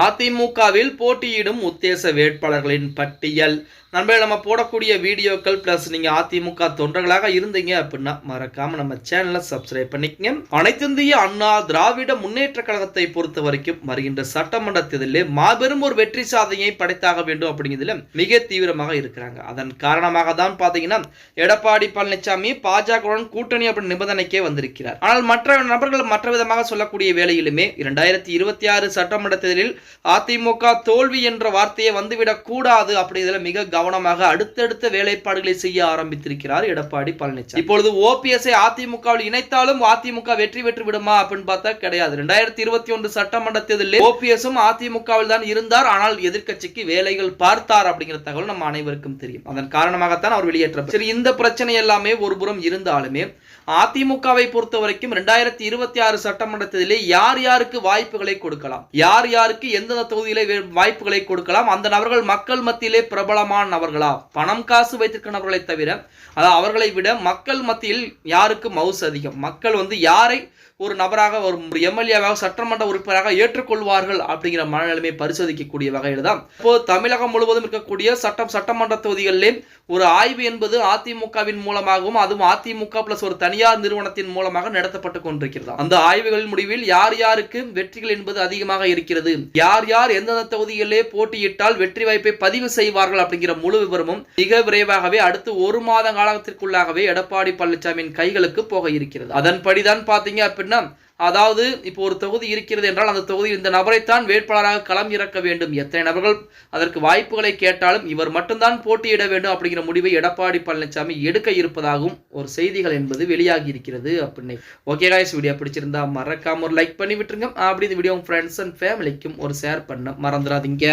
அதிமுகவில் போட்டியிடும் உத்தேச வேட்பாளர்களின் பட்டியல். நண்பர்கள் நம்ம போடக்கூடிய வீடியோக்கள் ப்ளஸ் நீங்கள் அதிமுக தொண்டர்களாக இருந்தீங்க அப்படின்னா மறக்காமல் நம்ம சேனலை சப்ஸ்கிரைப் பண்ணிக்கங்க. அனைத்திந்திய அண்ணா திராவிட முன்னேற்ற கழகத்தை பொறுத்த வரைக்கும் வருகின்ற சட்டமன்ற தேர்தலில் மாபெரும் ஒரு வெற்றி சாதனையை படைத்தாக வேண்டும் அப்படிங்கிறதுல மிக தீவிரமாக இருக்கிறாங்க. அதன் காரணமாக தான் பார்த்தீங்கன்னா எடப்பாடி பழனிசாமி பாஜகவுடன் கூட்டணி அப்படி நிபந்தனைக்கே வந்திருக்கிறார். ஆனால் மற்ற நபர்கள் மற்ற விதமாக சொல்லக்கூடிய வேலையிலுமே இரண்டாயிரத்தி இருபத்தி ஆறு சட்டமன்ற தேர்தலில் அதிமுக தோல்வி என்ற வார்த்தையை வந்துவிடக் கூடாது அப்படிங்கிறதுல மிக கவனமாக அடுத்தடுத்த வேலைப்பாடுகளை செய்ய ஆரம்பித்திருக்கிறார் எடப்பாடி பழனிசாமி. இப்பொழுது ஓபிஎஸ்ஐ அதிமுகவில் இணைத்தாலும் அதிமுக வெற்றி பெற்று விடுமா அப்படின்னு பார்த்தா கிடையாது. ரெண்டாயிரத்தி இருபத்தி ஒன்று சட்டமன்ற தேர்தலில் ஓபிஎஸும் அதிமுகவில் தான் இருந்தார். ஆனால் எதிர்க்கட்சிக்கு வேலைகள் பார்த்தார் அப்படிங்கிற தகவல் நம்ம அனைவருக்கும் தெரியும். அதன் காரணமாகத்தான் அவர் வெளியேற்ற சரி இந்த பிரச்சனை எல்லாமே ஒருபுறம் இருந்தாலுமே அதிமுகவை பொறுத்த வரைக்கும் ரெண்டாயிரத்தி இருபத்தி ஆறு சட்டமன்ற தேர்தலில் யார் யாருக்கு வாய்ப்புகளை கொடுக்கலாம்? யார் யாருக்கு எந்தெந்த தொகுதியிலே வாய்ப்புகளை கொடுக்கலாம்? அந்த நபர்கள் மக்கள் மத்தியிலே பிரபலமான நபர்களா? பணம் காசு வைத்திருக்கிற நபர்களை தவிர அதாவது அவர்களை விட மக்கள் மத்தியில் யாருக்கு மவுஸ் அதிகம்? மக்கள் வந்து யாரை ஒரு நபராக ஒரு எம்எல்ஏவாக சட்டமன்ற உறுப்பினராக ஏற்றுக்கொள்வார்கள் அப்படிங்கிற மனநிலைமை பரிசோதிக்கக்கூடிய வகையில் தான் இப்போ தமிழகம் முழுவதும் இருக்கக்கூடிய சட்டம் சட்டமன்ற தொகுதிகளிலே ஒரு ஆய்வு என்பது அதிமுகவின் மூலமாகவும் அதுவும் அதிமுக பிளஸ் ஒரு தனியார் நிறுவனத்தின் மூலமாக நடத்தப்பட்டு கொண்டிருக்கிறது. அந்த ஆய்வுகளின் முடிவில் யார் யாருக்கு வெற்றிகள் என்பது அதிகமாக இருக்கிறது? யார் யார் எந்தெந்த தொகுதிகளிலே போட்டியிட்டால் வெற்றி வாய்ப்பை பதிவு செய்வார்கள் அப்படிங்கிற முழு விவரமும் மிக விரைவாகவே அடுத்து ஒரு மாத காலத்திற்குள்ளாகவே எடப்பாடி பழனிசாமியின் கைகளுக்கு போக இருக்கிறது. அதன்படிதான் பாத்தீங்க அப்படின்னா அதாவது இப்போ ஒரு தொகுதி இருக்கிறது என்றால் அந்த தொகுதி இந்த நபரைத்தான் வேட்பாளராக களம் இறக்க வேண்டும். எத்தனை நபர்கள் அதற்கு வாய்ப்புகளை கேட்டாலும் இவர் மட்டும்தான் போட்டியிட வேண்டும் அப்படிங்கிற முடிவை எடப்பாடி பழனிசாமி எடுக்க இருப்பதாகவும் ஒரு செய்திகள் என்பது வெளியாகி இருக்கிறது அப்படின்னு. ஓகே காய்ஸ் வீடியோ பிடிச்சிருந்தா மறக்காம ஒரு லைக் பண்ணி விட்டுருங்க. அப்படி இந்த வீடியோ ஃப்ரெண்ட்ஸ் அண்ட் ஃபேமிலிக்கும் ஒரு ஷேர் பண்ண மறந்துடாதீங்க.